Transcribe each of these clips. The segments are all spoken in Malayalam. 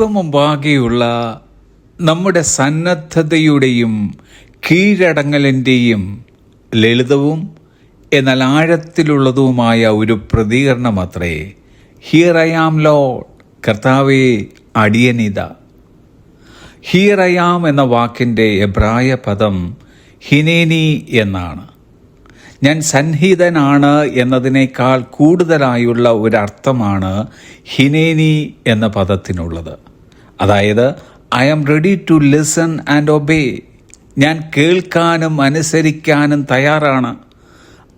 ദൈവമുമ്പാകെയുള്ള നമ്മുടെ സന്നദ്ധതയുടെയും കീഴടങ്ങലിന്റെയും ലളിതവും എന്നാൽ ആഴത്തിലുള്ളതുമായ ഒരു പ്രതികരണമത്രേ. ഹിയർ ഐ ആം ലോഡ് കർത്താവേ അടിയനിത. ഹിയർ ഐ ആം എന്ന വാക്കിന്റെ എബ്രായ പദം ഹിനേനി എന്നാണ്. ഞാൻ സന്നിഹിതനാണ് എന്നതിനേക്കാൾ കൂടുതലായുള്ള ഒരർത്ഥമാണ് ഹിനേനി എന്ന പദത്തിനുള്ളത്. അതായത് I am ready to listen and obey ഞാൻ കേൾക്കാനും അനുസരിക്കാനും തയ്യാറാണ്.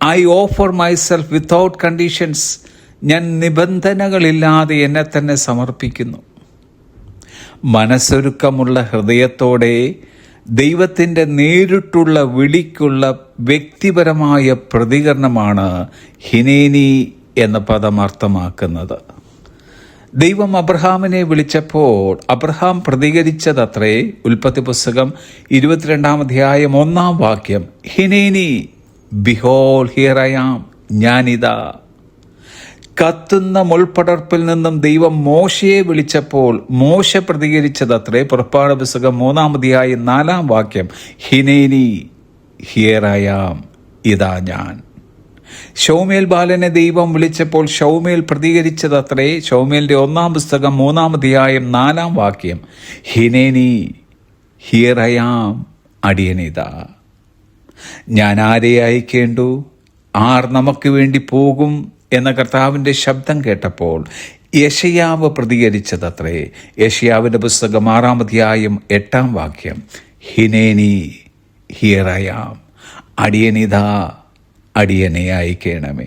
I offer myself without conditions ഞാൻ നിബന്ധനകളില്ലാതെ എന്നെ തന്നെ സമർപ്പിക്കുന്നു. മനസ്സൊരുക്കമുള്ള ഹൃദയത്തോടെ ദൈവത്തിന്റെ നേരിട്ടുള്ള വിളിക്കുള്ള വ്യക്തിപരമായ പ്രതികരണമാണ് ഹിനേനി എന്ന പദം അർത്ഥമാക്കുന്നത്. ദൈവം അബ്രഹാമിനെ വിളിച്ചപ്പോൾ അബ്രഹാം പ്രതികരിച്ചതത്രേ. ഉൽപ്പത്തി പുസ്തകം ഇരുപത്തിരണ്ടാം അധ്യായം ഒന്നാം വാക്യം. ഹിനേനി ബിഹോൾ ഹിയറയാം ഞാനിതാ. കത്തുന്ന മുൾപടർപ്പിൽ നിന്നും ദൈവം മോശയെ വിളിച്ചപ്പോൾ മോശ പ്രതികരിച്ചതത്രേ. പുറപ്പാട് പുസ്തകം മൂന്നാമതിയായി നാലാം വാക്യം. ഹിനേനി ഹിയറയാം ഇതാ ഞാൻ. ഷൗമേൽ ബാലനെ ദൈവം വിളിച്ചപ്പോൾ ഷൗമേൽ പ്രതികരിച്ചതത്രേ. ഷൗമേലിന്റെ ഒന്നാം പുസ്തകം മൂന്നാം അധ്യായം നാലാം വാക്യം. ഹിനേനി ഹിയറയാം അടിയനിത. ഞാൻ ആരെ അയക്കേണ്ടു? ആർ നമുക്ക് വേണ്ടി പോകും? എന്ന കർത്താവിന്റെ ശബ്ദം കേട്ടപ്പോൾ യശയാവ് പ്രതികരിച്ചതത്രേ. യശയാവിന്റെ പുസ്തകം ആറാം അധ്യായം എട്ടാം വാക്യം. ഹിനേനി ഹിയറയാം അടിയനിതാ. അടിയനെ അയക്കണമേ.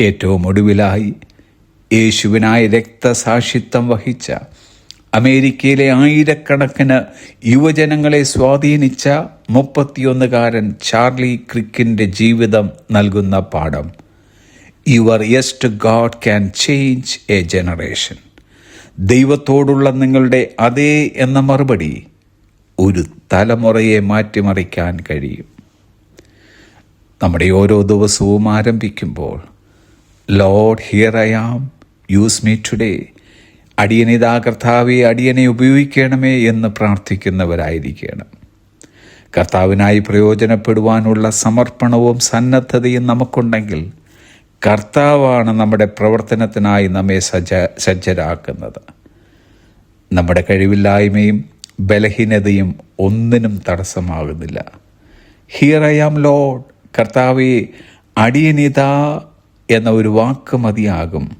ഏറ്റവും ഒടുവിലായി യേശുവിനായ രക്തസാക്ഷിത്വം വഹിച്ച അമേരിക്കയിലെ ആയിരക്കണക്കിന് യുവജനങ്ങളെ സ്വാധീനിച്ച മുപ്പത്തിയൊന്നുകാരൻ ചാർലി ക്രിക്കിന്റെ ജീവിതം നൽകുന്ന പാഠം your yes to God can change a generation. ദൈവത്തോടുള്ള നിങ്ങളുടെ അതേ എന്ന മറുപടി ഒരു തലമുറയെ മാറ്റിമറിക്കാൻ കഴിയും. നമ്മുടെ ഓരോ ദിവസവും ആരംഭിക്കുമ്പോൾ Lord here I am use me today അടിയനിതാ കർത്താവെ അടിയനെ ഉപയോഗിക്കണമേ എന്ന് പ്രാർത്ഥിക്കുന്നവരായിരിക്കണം. കർത്താവിനായി പ്രയോജനപ്പെടുവാനുള്ള സമർപ്പണവും സന്നദ്ധതയും നമുക്കുണ്ടെങ്കിൽ കർത്താവാണ് നമ്മുടെ പ്രവർത്തനത്തിനായി നമ്മെ സജ്ജ സജ്ജരാക്കുന്നത്. നമ്മുടെ കഴിവില്ലായ്മയും ബലഹീനതയും ഒന്നിനും തടസ്സമാകുന്നില്ല. ഹിയർ ഐ ആം ലോഡ് കർത്താവെ അടിയനിത എന്ന ഒരു വാക്ക് മതിയാകും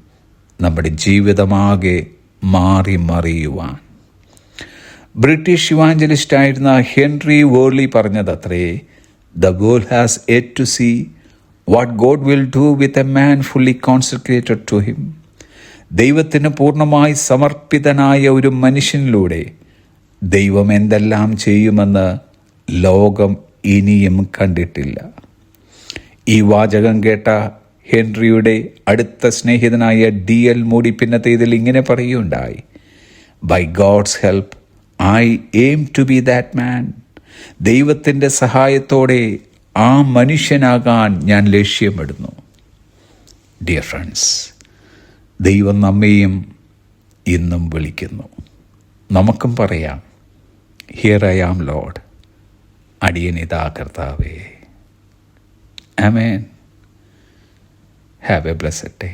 നമ്മുടെ ജീവിതമാകെ മാറി മറിയുവാൻ. ബ്രിട്ടീഷ് ഇവാഞ്ചലിസ്റ്റ് ആയിരുന്ന Henry Varley പറഞ്ഞതത്രേ the world has yet to see. What God will do with a man fully concentrated to him. ദൈവത്തിന് പൂർണമായി സമർപ്പിതനായ ഒരു മനുഷ്യനിലൂടെ ദൈവം എന്തെല്ലാം ചെയ്യുമെന്ന് ലോകം ഇനിയും കണ്ടിട്ടില്ല. ഈ വാചകം കേട്ട ഹെൻറിയുടെ അടുത്ത സ്നേഹിതനായ ഡി എൽ മൂടി പിന്നത്തെ ഇതിൽ ഇങ്ങനെ പറയുകയുണ്ടായി. By God's help I aim to be that man ദൈവത്തിന്റെ സഹായത്തോടെ ആ മനുഷ്യനാകാൻ ഞാൻ ലക്ഷ്യമിടുന്നു. ഡിയർ ഫ്രണ്ട്സ് ദൈവം നമ്മെയും ഇന്നും വിളിക്കുന്നു. നമുക്കും പറയാം ഹിയർ ഐ ആം ലോഡ് അടിയനിതാ കർത്താവേ. ആമേൻ ഹാവ് എ ബ്ലസ്സഡ് ഡേ